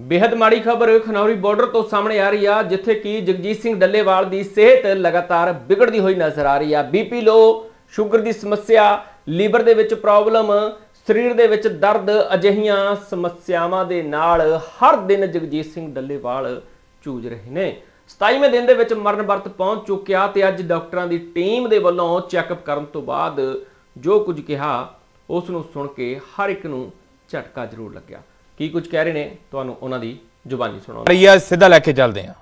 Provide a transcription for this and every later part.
ਬੇहद ਮਾੜੀ ਖਬਰ ਖਨੌਰੀ ਬਾਰਡਰ ਤੋਂ ਸਾਹਮਣੇ ਆ ਰਹੀ ਆ, ਜਿੱਥੇ ਕਿ ਜਗਜੀਤ ਸਿੰਘ ਡੱਲੇਵਾਲ ਦੀ ਸਿਹਤ ਲਗਾਤਾਰ ਵਿਗੜਦੀ ਹੋਈ ਨਜ਼ਰ ਆ ਰਹੀ ਆ। ਬੀਪੀ ਲੋ, ਸ਼ੂਗਰ ਦੀ ਸਮੱਸਿਆ, ਲੀਵਰ ਦੇ ਵਿੱਚ ਪ੍ਰੋਬਲਮ, ਸਰੀਰ ਦੇ ਵਿੱਚ ਦਰਦ, ਅਜਿਹੀਆਂ ਸਮੱਸਿਆਵਾਂ ਦੇ ਨਾਲ ਹਰ ਦਿਨ ਜਗਜੀਤ ਸਿੰਘ ਡੱਲੇਵਾਲ ਜੂਝ ਰਹੇ ਨੇ। 27ਵੇਂ ਦਿਨ ਦੇ ਵਿੱਚ ਮਰਨ ਵਰਤ ਪਹੁੰਚ ਚੁੱਕਿਆ ਤੇ ਅੱਜ ਡਾਕਟਰਾਂ ਦੀ ਟੀਮ ਦੇ ਵੱਲੋਂ ਚੈੱਕਅਪ ਕਰਨ ਤੋਂ ਬਾਅਦ ਜੋ ਕੁਝ ਕਿਹਾ, ਉਸ ਨੂੰ ਸੁਣ ਕੇ ਹਰ ਇੱਕ ਨੂੰ ਝਟਕਾ ਜ਼ਰੂਰ ਲੱਗਿਆ। ਕੀ ਕੁਝ ਕਹਿ ਰਹੇ ਨੇ? ਤੁਹਾਨੂੰ ਉਹਨਾਂ ਦੀ ਜ਼ੁਬਾਨੀ ਸੁਣਾਉਂਦਾ ਰਈਆ ਸਿੱਧਾ ਲੈ ਕੇ ਚੱਲਦੇ ਹਾਂ।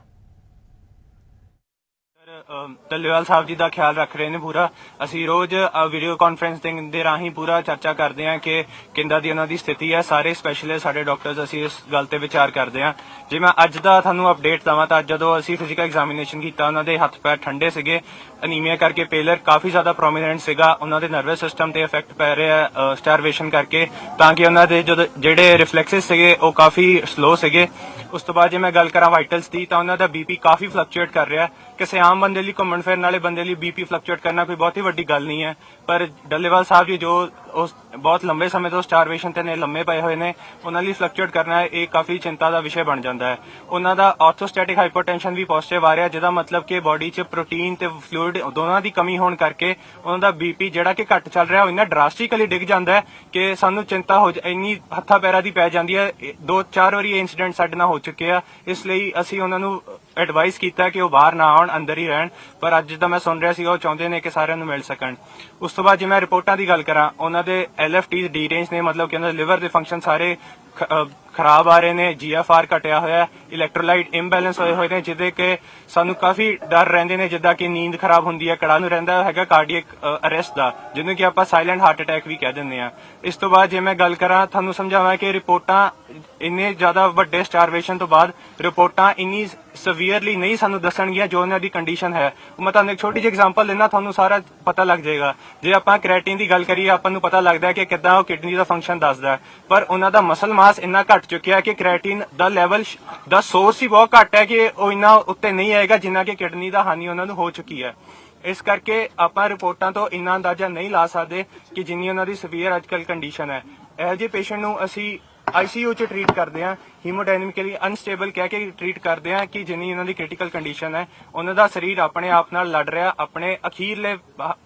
ਟੱਲੇਵਾਲ ਸਾਹਿਬ ਜੀ ਦਾ ਖਿਆਲ ਰੱਖ ਰਹੇ ਨੇ ਪੂਰਾ। ਅਸੀਂ ਰੋਜ਼ ਵੀਡੀਓ ਕਾਨਫਰੰਸਿੰਗ ਦੇ ਰਾਹੀਂ ਪੂਰਾ ਚਰਚਾ ਕਰਦੇ ਹਾਂ ਕਿ ਕਿੰਦਾ ਦੀ ਉਹਨਾਂ ਦੀ ਸਥਿਤੀ ਹੈ। ਸਾਰੇ ਸਪੈਸ਼ਲਿਸਟ ਸਾਡੇ ਡਾਕਟਰਸ ਅਸੀਂ ਇਸ ਗੱਲ ਤੇ ਵਿਚਾਰ ਕਰਦੇ ਹਾਂ। ਜੇ ਮੈਂ ਅੱਜ ਦਾ ਤੁਹਾਨੂੰ ਅਪਡੇਟ ਦਵਾਂ ਤਾਂ ਜਦੋਂ ਅਸੀਂ ਫਿਜ਼ੀਕਲ ਐਗਜ਼ਾਮੀਨੇਸ਼ਨ ਕੀਤਾ, ਉਹਨਾਂ ਦੇ ਹੱਥ ਪੈਰ ਠੰਡੇ ਸੀਗੇ ਅਨੀਮੀਆ ਕਰਕੇ ਪੇਲਰ ਕਾਫੀ ਜ਼ਿਆਦਾ ਪ੍ਰੋਮਿਨੈਂਟ ਸੀਗਾ, ਉਹਨਾਂ ਦੇ ਨਰਵਸ ਸਿਸਟਮ ਤੇ ਇਫੈਕਟ ਪੈ ਰਿਹਾ ਸਟਾਰਵੇਸ਼ਨ ਕਰਕੇ, ਤਾਂ ਕਿ ਉਹਨਾਂ ਦੇ ਜਦੋਂ, ਜਿਹੜੇ ਰਿਫਲੈਕਸਸ ਸੀਗੇ, ਉਹ ਕਾਫੀ ਸਲੋ ਸੀਗੇ। ਉਸ ਤੋਂ ਬਾਅਦ ਜੇ ਮੈਂ ਗੱਲ ਕਰਾਂ ਵਾਈਟਲਸ ਦੀ, ਤਾਂ ਉਹਨਾਂ ਦਾ ਬੀਪੀ ਕਾਫੀ ਫਲਕਚੁਏਟ ਕਰ ਰਿਹਾ ਕਿਸੇ ਆਮ ਬੰਦੇ ਲਈ, ਘੁੰਮਣ ਫਿਰਨ ਵਾਲੇ ਬੰਦੇ ਲਈ ਬੀਪੀ ਫਲਕਚੁਏਟ ਕਰਨਾ ਕੋਈ ਹੀ ਵੱਡੀ ਗੱਲ ਨਹੀਂ ਹੈ। ਪਰ ਡੱਲੇਵਾਲ ਸਾਹਿਬ ਜੀ ਜੋ ਉਸ ਬਹੁਤ ਲੰਬੇ ਸਮੇਂ ਤੋਂ ਸਟਾਰਵੇਸ਼ਨ ਤੇ ਨੇ, ਲੰਮੇ ਪਏ ਹੋਏ ਨੇ, ਉਹਨਾਂ ਲਈ ਫਲਕਚੁਏਟ ਕਰਨਾ ਇਹ ਕਾਫੀ ਚਿੰਤਾ ਦਾ ਵਿਸ਼ੇ ਬਣ ਜਾਂਦਾ ਹੈ। ਉਹਨਾਂ ਦਾ ਆਰਥੋਸਟੈਟਿਕ ਹਾਈਪਰਟੈਂਸ਼ਨ ਵੀ ਪੋਜ਼ਿਟਿਵ ਆ ਰਿਹਾ, ਜਿਹਦਾ ਮਤਲਬ ਕਿ ਬਾਡੀ 'ਚ ਪ੍ਰੋਟੀਨ ਤੇ ਫਲੂਇਡ ਦੋਨਾਂ ਦੀ ਕਮੀ ਹੋਣ ਕਰਕੇ ਉਹਨਾਂ ਦਾ ਬੀਪੀ ਜਿਹੜਾ ਕਿ ਘੱਟ ਚੱਲ ਰਿਹਾ, ਉਹ ਇੰਨਾ ਡਰਾਸਟਿਕਲੀ ਡਿੱਗ ਜਾਂਦਾ ਹੈ ਕਿ ਸਾਨੂੰ ਚਿੰਤਾ ਹੋ ਜਾ- ਇੰਨੀ ਹੱਥਾਂ ਪੈਰਾ ਦੀ ਪੈ ਜਾਂਦੀ ਹੈ। ਦੋ ਚਾਰ ਵਾਰੀ ਇਹ ਇਨਸੀਡੈਂਟ ਸਾਡੇ ਨਾਲ ਹੋ ਚੁੱਕੇ ਆ। ਇਸ ਲਈ ਅਸੀਂ ਉਹਨਾਂ ਨੂੰ ਐਡਵਾਈਸ ਕੀਤਾ ਕਿ ਉਹ ਬਾਹਰ ਨਾ ਆਉਣ, ਅੰਦਰ ਹੀ ਰਹਿਣ, ਪਰ ਅੱਜ ਜਿੱਦਾਂ ਮੈਂ ਸੁਣ ਰਿਹਾ ਸੀਗਾ, ਉਹ ਚਾਹੁੰਦੇ ਨੇ ਕਿ ਸਾਰਿਆਂ ਨੂੰ ਮਿਲ ਸਕਣ। ਉਸ ਤੋਂ ਬਾਅਦ ਜੇ ਮੈਂ ਰਿਪੋਰਟਾਂ ਦੀ ਗੱਲ ਕਰਾਂ, ਉਹਨਾਂ ਦੇ ਐਲਐਫਟੀ ਡੀ ਰੇਂਜ ਨੇ, ਮਤਲਬ ਕਿ ਉਹਨਾਂ ਦੇ ਲਿਵਰ ਦੇ ਫੰਕਸ਼ਨ ਸਾਰੇ ਖਰਾਬ ਆ ਰਹੇ ਨੇ ਜੀਐਫਆਰ ਘਟਿਆ ਹੋਇਆ ਹੈ ਇਲੈਕਟ੍ਰੋਲਾਈਟ ਇੰਬੈਲੈਂਸ ਹੋਏ ਹੋਏ ਨੇ, ਜਿਹਦੇ ਕਿ ਸਾਨੂੰ ਕਾਫੀ ਡਰ ਰਹਿੰਦੇ ਨੇ, ਜਿੱਦਾਂ ਕਿ ਨੀਂਦ ਖਰਾਬ ਹੁੰਦੀ ਹੈ ਕੜਾ ਨੂੰ ਰਹਿੰਦਾ ਹੈਗਾ ਕਾਰਡੀਅਕ ਅਰੈਸਟ ਦਾ, ਜਿਹਨੂੰ ਕਿ ਆਪਾਂ ਸਾਇਲੈਂਟ ਹਾਰਟ ਅਟੈਕ ਵੀ ਕਹਿ ਦਿੰਦੇ ਆ ਇਸ ਤੋਂ ਬਾਅਦ ਜੇ ਮੈਂ ਗੱਲ ਕਰਾਂ, ਤੁਹਾਨੂੰ ਸਮਝਾਵਾਂ ਕਿ ਰਿਪੋਰਟਾਂ ਇੰਨੇ ਜ਼ਿਆਦਾ ਵੱਡੇ ਸਟਾਰਵੇਸ਼ਨ ਤੋਂ ਬਾਅਦ ਰਿਪੋਰਟਾਂ ਇੰਨੀ ਸਵੀਅਰਲੀ ਨਹੀਂ ਸਾਨੂੰ ਦੱਸਣਗੀਆਂ ਜੋ ਉਹਨਾਂ ਦੀ ਕੰਡੀਸ਼ਨ ਹੈ। ਮੈਂ ਤੁਹਾਨੂੰ ਇੱਕ ਛੋਟੀ ਜਿਹੀ ਐਗਜ਼ਾਮਪਲ ਦਿੰਦਾ, ਤੁਹਾਨੂੰ ਸਾਰਾ ਪਤਾ ਲੱਗ ਜਾਏਗਾ। ਜੇ ਆਪਾਂ ਕ੍ਰੈਟਿਨ ਦੀ ਗੱਲ ਕਰੀਏ, ਆਪਾਂ ਨੂੰ ਪਤਾ ਲੱਗਦਾ ਹੈ ਕਿ ਕਿੱਦਾਂ ਉਹ ਕਿਡਨੀ ਦਾ ਫੰਕਸ਼ਨ ਦੱਸਦਾ ਹੈ। ਪਰ ਉਹਨਾਂ ਦਾ ਮਸਲ ਮਾਸ ਇੰਨਾ ਘੱਟ ਚੁੱਕਿਆ ਕਿ ਕ੍ਰੈਟਿਨ ਦਾ ਲੈਵਲ ਦਾ ਸੋਰਸ ਹੀ ਬਹੁਤ ਘੱਟ ਹੈ ਕਿ ਉਹ ਇੰਨਾ ਉੱਤੇ ਨਹੀਂ ਆਏਗਾ, ਜਿੰਨਾ ਕਿ ਕਿਡਨੀ ਦਾ ਹਾਨੀ ਉਹਨਾਂ ਨੂੰ ਹੋ ਚੁੱਕੀ ਹੈ। ਇਸ ਕਰਕੇ ਆਪਾਂ ਰਿਪੋਰਟਾਂ ਤੋਂ ਇੰਨਾ ਅੰਦਾਜ਼ਾ ਨਹੀਂ ਲਾ ਸਕਦੇ ਕਿ ਜਿੰਨੀ ਉਹਨਾਂ ਦੀ ਸਵੀਅਰ ਅੱਜਕੱਲ ਕੰਡੀਸ਼ਨ ਹੈ। ਇਹੋ ਜਿਹੇ ਪੇਸ਼ੈਂਟ ਨੂੰ ਅਸੀਂ ਆਈਸੀਯੂ ਚ ਟ੍ਰੀਟ ਕਰਦੇ ਹਾਂ। ਹੀਮੋਡਾਇਨਾਮਿਕਲੀ ਅਨਸਟੇਬਲ ਕਹਿ ਕੇ ਟ੍ਰੀਟ ਕਰਦੇ ਹਾਂ ਕਿ ਜਿੰਨੀ ਉਹਨਾਂ ਦੀ ਕ੍ਰਿਟੀਕਲ ਕੰਡੀਸ਼ਨ ਹੈ, ਉਹਨਾਂ ਦਾ ਸਰੀਰ ਆਪਣੇ ਆਪ ਨਾਲ ਲੜ ਰਿਹਾ, ਆਪਣੇ ਅਖੀਰਲੇ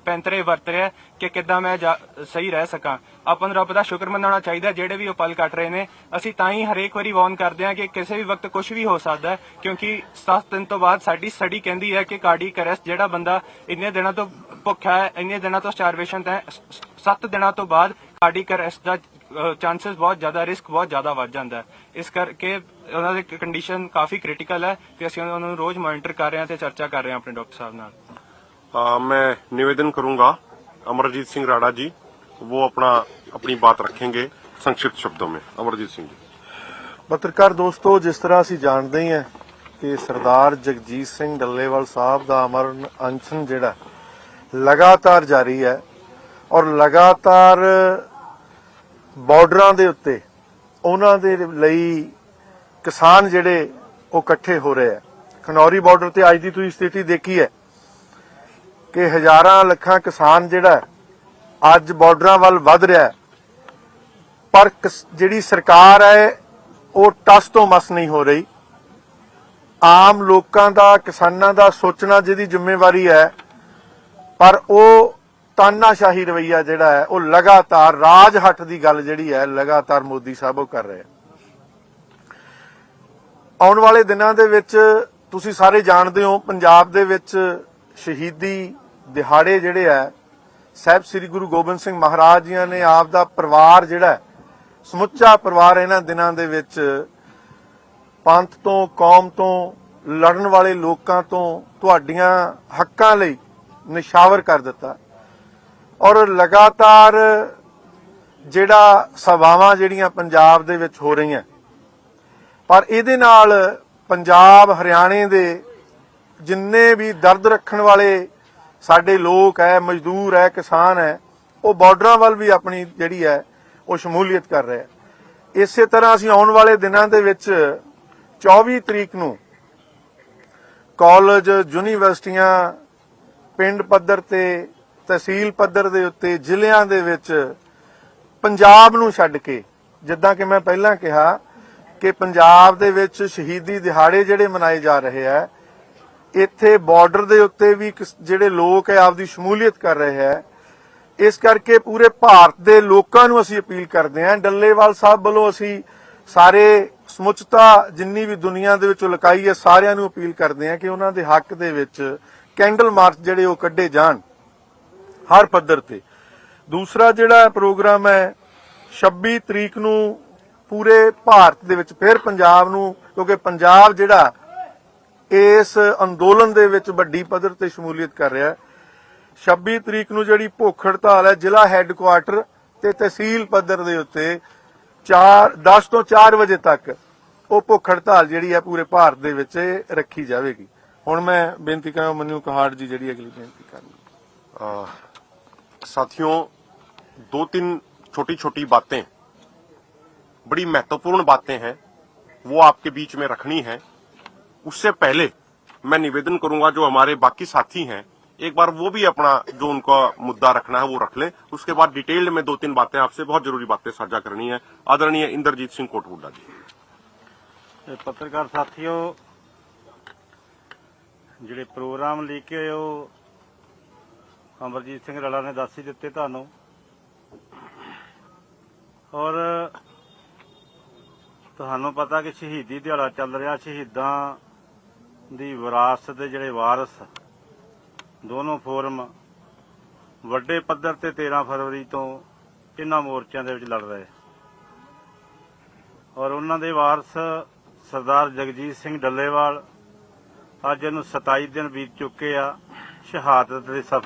ਪੈਂਤਰੇ ਵਰਤ ਰਿਹਾ ਕਿ ਕਿੱਦਾਂ ਮੈਂ ਸਹੀ ਰਹਿ ਸਕਾਂ। ਆਪਾਂ ਨੂੰ ਰੱਬ ਦਾ ਸ਼ੁਕਰ ਮਨਾਉਣਾ ਚਾਹੀਦਾ, ਜਿਹੜੇ ਵੀ ਉਹ ਪਲ ਕੱਟ ਰਹੇ ਨੇ। ਅਸੀਂ ਤਾਂ ਹੀ ਹਰੇਕ ਵਾਰੀ ਵਾਰਨ ਕਰਦੇ ਹਾਂ ਕਿ ਕਿਸੇ ਵੀ ਵਕਤ ਕੁਝ ਵੀ ਹੋ ਸਕਦਾ ਕਿਉਂਕਿ 7 ਦਿਨ ਤੋਂ ਬਾਅਦ ਸਾਡੀ ਸਟੱਡੀ ਕਹਿੰਦੀ ਹੈ ਕਿ ਕਾਰਡੀਅਕ ਅਰੈਸਟ ਜਿਹੜਾ ਬੰਦਾ ਇੰਨੇ ਦਿਨਾਂ ਤੋਂ ਭੁੱਖਾ ਹੈ, ਇੰਨੇ ਦਿਨਾਂ ਤੋਂ ਸਟਾਰਵੇਸ਼ਨ ਤੇ 7 ਦਿਨਾਂ ਤੋਂ ਬਾਅਦ ਕਾਰਡੀਅਕ ਅਰੈਸਟ ਦਾ ਚਾਂਸਸ ਬਹੁਤ ਜ਼ਿਆਦਾ ਰਿਸਕ ਬਹੁਤ ਜ਼ਿਆਦਾ ਵੱਧ ਜਾਂਦਾ ਹੈ। ਇਸ ਕਰਕੇ ਉਹਨਾਂ ਦੀ ਕੰਡੀਸ਼ਨ ਕਾਫੀ ਕ੍ਰਿਟੀਕਲ ਹੈ ਤੇ ਅਸੀਂ ਉਹਨਾਂ ਨੂੰ ਰੋਜ਼ ਮੋਨੀਟਰ ਕਰ ਰਹੇ ਹਾਂ ਤੇ ਚਰਚਾ ਕਰ ਰਹੇ ਹਾਂ ਆਪਣੇ ਡਾਕਟਰ ਸਾਹਿਬ ਨਾਲ। ਮੈਂ ਨਿਵੇਦਨ ਕਰੂੰਗਾ ਅਮਰਜੀਤ ਸਿੰਘ ਰਾੜਾ ਜੀ ਉਹ ਆਪਣਾ ਆਪਣੀ ਬਾਤ ਰੱਖेंगे ਸੰਖਿਪਤ ਸ਼ਬਦੋਂ ਵਿੱਚ। ਅਮਰਜੀਤ ਸਿੰਘ ਜੀ। ਪੱਤਰਕਾਰ ਦੋਸਤੋ ਜਿਸ ਤਰ੍ਹਾਂ ਅਸੀਂ ਜਾਣਦੇ ਹਾਂ ਕਿ ਸਰਦਾਰ ਜਗਜੀਤ ਸਿੰਘ ਡੱਲੇਵਾਲ ਸਾਹਿਬ ਦਾ ਅਮਰਨ ਅਨਸ਼ਨ ਜਿਹੜਾ ਲਗਾਤਾਰ ਜਾਰੀ ਹੈ ਔਰ ਲਗਾਤਾਰ ਬਾਰਡਰਾਂ ਦੇ ਉੱਤੇ ਉਹਨਾਂ ਦੇ ਲਈ ਕਿਸਾਨ ਜਿਹੜੇ ਉਹ ਇਕੱਠੇ ਹੋ ਰਹੇ ਆ। ਖਨੌਰੀ ਬਾਰਡਰ ਤੇ ਅੱਜ ਦੀ ਤੁਸੀਂ ਸਥਿਤੀ ਦੇਖੀ ਹੈ ਕਿ ਹਜ਼ਾਰਾਂ ਲੱਖਾਂ ਕਿਸਾਨ ਜਿਹੜਾ ਅੱਜ ਬਾਰਡਰਾਂ ਵੱਲ ਵੱਧ ਰਿਹਾ ਪਰ ਜਿਹੜੀ ਸਰਕਾਰ ਹੈ, ਉਹ ਟਸ ਤੋਂ ਮਸ ਨਹੀਂ ਹੋ ਰਹੀ। ਆਮ ਲੋਕਾਂ ਦਾ, ਕਿਸਾਨਾਂ ਦਾ ਸੋਚਣਾ ਜਿਹਦੀ ਜ਼ਿੰਮੇਵਾਰੀ ਹੈ, ਪਰ ਉਹ ਤਾਨਾਸ਼ਾਹੀ ਰਵਈਆ ਜਿਹੜਾ ਹੈ, ਉਹ ਲਗਾਤਾਰ ਰਾਜ ਹੱਟ ਦੀ ਗੱਲ ਜਿਹੜੀ ਹੈ, ਲਗਾਤਾਰ ਮੋਦੀ ਸਾਹਿਬ ਉਹ ਕਰ ਰਹੇ ਆਉਣ ਵਾਲੇ ਦਿਨਾਂ ਦੇ ਵਿੱਚ ਤੁਸੀਂ ਸਾਰੇ ਜਾਣਦੇ ਹੋ, ਪੰਜਾਬ ਦੇ ਵਿੱਚ ਸ਼ਹੀਦੀ ਦਿਹਾੜੇ ਜਿਹੜੇ ਆ, ਸਾਹਿਬ ਸ੍ਰੀ ਗੁਰੂ ਗੋਬਿੰਦ ਸਿੰਘ ਮਹਾਰਾਜ ਜੀਆਂ ਨੇ ਆਪ ਦਾ ਪਰਿਵਾਰ ਜਿਹੜਾ ਸਮੁੱਚਾ ਪਰਿਵਾਰ ਇਹਨਾਂ ਦਿਨਾਂ ਦੇ ਵਿੱਚ ਪੰਥ ਤੋਂ, ਕੌਮ ਤੋਂ, ਲੜਨ ਵਾਲੇ ਲੋਕਾਂ ਤੋਂ, ਤੁਹਾਡੀਆਂ ਹੱਕਾਂ ਲਈ ਨਿਸ਼ਾਵਰ ਕਰ ਦਿੱਤਾ। ਔਰ ਲਗਾਤਾਰ ਜਿਹੜਾ ਸਭਾਵਾਂ ਜਿਹੜੀਆਂ ਪੰਜਾਬ ਦੇ ਵਿੱਚ ਹੋ ਰਹੀਆਂ, ਪਰ ਇਹਦੇ ਨਾਲ ਪੰਜਾਬ ਹਰਿਆਣੇ ਦੇ ਜਿੰਨੇ ਵੀ ਦਰਦ ਰੱਖਣ ਵਾਲੇ ਸਾਡੇ ਲੋਕ ਹੈ, ਮਜ਼ਦੂਰ ਹੈ, ਕਿਸਾਨ ਹੈ, ਉਹ ਬਾਰਡਰਾਂ ਵੱਲ ਵੀ ਆਪਣੀ ਜਿਹੜੀ ਹੈ, ਉਹ ਸ਼ਮੂਲੀਅਤ ਕਰ ਰਿਹਾ ਹੈ। ਇਸੇ ਤਰ੍ਹਾਂ ਅਸੀਂ ਆਉਣ ਵਾਲੇ ਦਿਨਾਂ ਦੇ ਵਿੱਚ 24 ਤਰੀਕ ਨੂੰ ਕਾਲਜ, ਯੂਨੀਵਰਸਿਟੀਆਂ, ਪਿੰਡ ਪੱਧਰ ਤੇ ਤਹਿਸੀਲ ਪੱਧਰ ਦੇ ਉੱਤੇ ਜ਼ਿਲ੍ਹਿਆਂ ਦੇ ਵਿੱਚ ਪੰਜਾਬ ਨੂੰ ਛੱਡ ਕੇ, ਜਿੱਦਾਂ ਕਿ ਮੈਂ ਪਹਿਲਾਂ ਕਿਹਾ ਕਿ ਪੰਜਾਬ ਦੇ ਵਿੱਚ ਸ਼ਹੀਦੀ ਦਿਹਾੜੇ ਜਿਹੜੇ ਮਨਾਏ ਜਾ ਰਹੇ ਹੈ ਇੱਥੇ ਬਾਰਡਰ ਦੇ ਉੱਤੇ ਵੀ ਜਿਹੜੇ ਲੋਕ ਹੈ ਆਪਦੀ ਸ਼ਮੂਲੀਅਤ ਕਰ ਰਹੇ ਹੈ ਇਸ ਕਰਕੇ ਪੂਰੇ ਭਾਰਤ ਦੇ ਲੋਕਾਂ ਨੂੰ ਅਸੀਂ ਅਪੀਲ ਕਰਦੇ ਹਾਂ ਡੱਲੇਵਾਲ ਸਾਹਿਬ ਵੱਲੋਂ ਅਸੀਂ ਸਾਰੇ ਸਮੁੱਚਤਾ ਜਿੰਨੀ ਵੀ ਦੁਨੀਆ ਦੇ ਵਿੱਚ ਲੁਕਾਈ ਹੈ ਸਾਰਿਆਂ ਨੂੰ ਅਪੀਲ ਕਰਦੇ ਹਾਂ ਕਿ ਉਹਨਾਂ ਦੇ ਹੱਕ ਦੇ ਵਿੱਚ ਕੈਂਡਲ ਮਾਰਚ ਜਿਹੜੇ ਉਹ ਕੱਢੇ ਜਾਣ। ਹਰ ਪੱਧਰ ਤੇ। ਦੂਸਰਾ ਜਿਹੜਾ ਪ੍ਰੋਗਰਾਮ ਹੈ 26 ਤਰੀਕ ਨੂੰ ਪੂਰੇ ਭਾਰਤ ਦੇ ਵਿੱਚ, ਫਿਰ ਪੰਜਾਬ ਨੂੰ, ਕਿਉਂਕਿ ਪੰਜਾਬ ਜਿਹੜਾ ਇਸ ਅੰਦੋਲਨ ਦੇ ਵਿੱਚ ਵੱਡੀ ਪੱਧਰ ਤੇ ਸ਼ਮੂਲੀਅਤ ਕਰ ਰਿਹਾ ਹੈ। 26 ਤਰੀਕ ਨੂੰ ਜਿਹੜੀ ਭੁੱਖ ਹੜਤਾਲ ਹੈ, ਜ਼ਿਲ੍ਹਾ ਹੈੱਡਕੁਆਟਰ ਤੇ ਤਹਿਸੀਲ ਪੱਧਰ ਦੇ ਉੱਤੇ 4 10 ਤੋਂ 4 ਵਜੇ ਤੱਕ ਉਹ ਭੁੱਖ ਹੜਤਾਲ ਜਿਹੜੀ ਹੈ ਪੂਰੇ ਭਾਰਤ ਦੇ ਵਿੱਚ ਇਹ ਰੱਖੀ ਜਾਵੇਗੀ। ਹੁਣ ਮੈਂ ਬੇਨਤੀ ਕਰਾਂ ਮਨੂ ਕਹਾੜ ਜੀ ਜਿਹੜੀ ਅਗਲੀ ਬੇਨਤੀ ਕਰਨੀ। साथियों दो तीन छोटी छोटी बातें बड़ी महत्वपूर्ण बातें हैं वो आपके बीच में रखनी है उससे पहले मैं निवेदन करूंगा जो हमारे बाकी साथी हैं एक बार वो भी अपना जो उनका मुद्दा रखना है वो रख लें उसके बाद डिटेल्ड में दो तीन बातें आपसे बहुत जरूरी बातें साझा करनी है आदरणीय इंद्रजीत सिंह कोटहुड्डा जी ਤੇ ਪੱਤਰਕਾਰ ਸਾਥੀਓ ਜਿਹੜੇ ਪ੍ਰੋਗਰਾਮ ਲੈ ਕੇ ਆਏ ਉਹ ਅਮਰਜੀਤ ਸਿੰਘ ਰਲਾ ਨੇ ਦੱਸ ਹੀ ਦਿੱਤੇ ਤੁਹਾਨੂੰ। ਔਰ ਤੁਹਾਨੂੰ ਪਤਾ ਕਿ ਸ਼ਹੀਦੀ ਦਿਹਾੜਾ ਚੱਲ ਰਿਹਾ, ਸ਼ਹੀਦਾਂ ਦੀ ਵਿਰਾਸਤ ਦੇ ਜਿਹੜੇ ਵਾਰਸ, ਦੋਨੋਂ ਫੋਰਮ ਵੱਡੇ ਪੱਧਰ ਤੇ 13 ਫਰਵਰੀ ਤੋਂ ਇਹਨਾਂ ਮੋਰਚਿਆਂ ਦੇ ਵਿੱਚ ਲੜ ਰਹੇ। ਔਰ ਉਹਨਾਂ ਦੇ ਵਾਰਸ ਸਰਦਾਰ ਜਗਜੀਤ ਸਿੰਘ ਡੱਲੇਵਾਲ ਅੱਜ ਇਹਨੂੰ 27 ਦਿਨ ਬੀਤ ਚੁੱਕੇ ਆ, ਸ਼ਹਾਦਤ ਦੇ ਸਫ਼ਰ